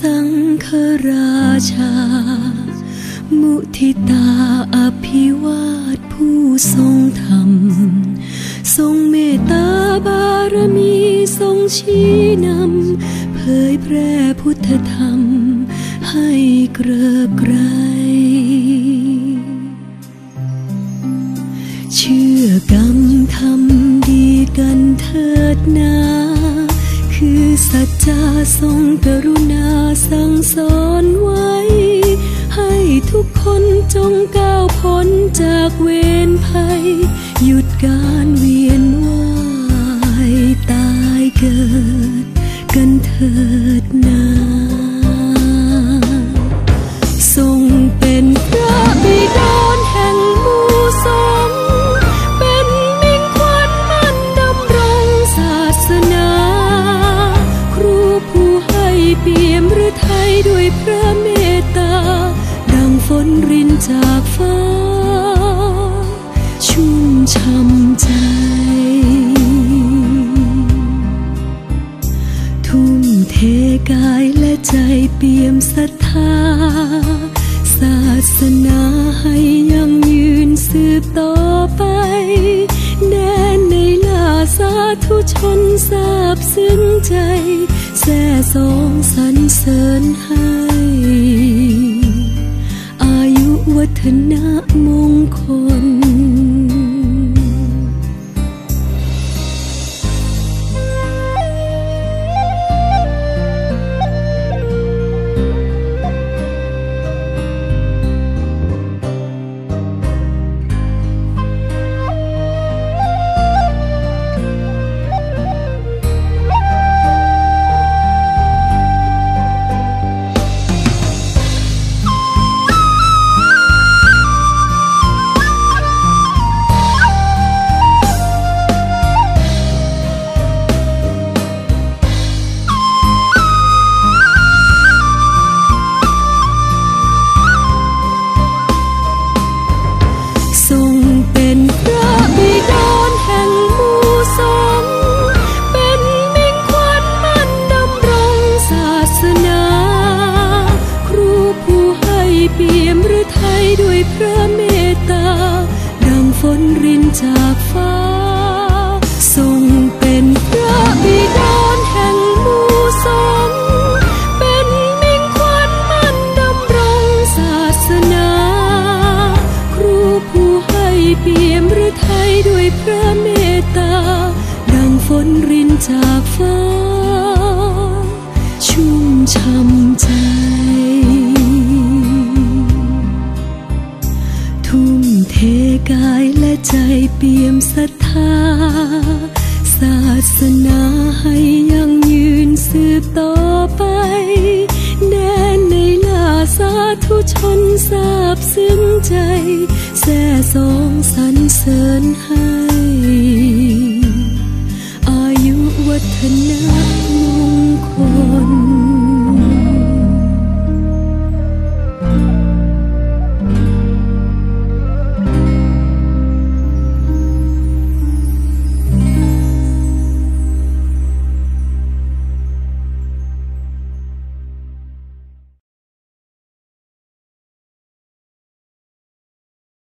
สังฆราชา มุทิตาอภิวาทผู้ทรงธรรม ทรงเมตตาบารมีทรงชี้นำ เผยแพร่พุทธธรรม ให้เกริกไกรเชื่อกรรม สัจจาทรงกรุณาสั่งสอนไว้ ให้ทุกคนจงก้าวพ้นจากเวรภัย หยุดการวี วยพระเมตตา ดังฝนรินจากฟ้า ชุ่มช่ำใจ ทุ่มเทกายและใจเปี่ยมศรัทธา ศาสนาให้ยังยืนสืบต่อไป ธุชนทราบซึ้งใจแส่สองสรรเสริญให้ อายุวัฒนะมงคล จากฟ้าทรงเป็นพระบิดาแห่งมู่สงเป็นมิ่งขวัญมั่นดำรงศาสนา ครูผู้ให้เปี่ยมฤทัยด้วยพระเมตตา ดังฝนรินจากฟ้า ชุ่มช่ำใจ ทุ่มเทกายและใจเปี่ยมศรัทธา ศาสนาให้ยังยืนสืบต่อไปแดนในลาสาธุชนทราบซึ้งใจแส่สองสรรเสริญให้ อายุวัฒนา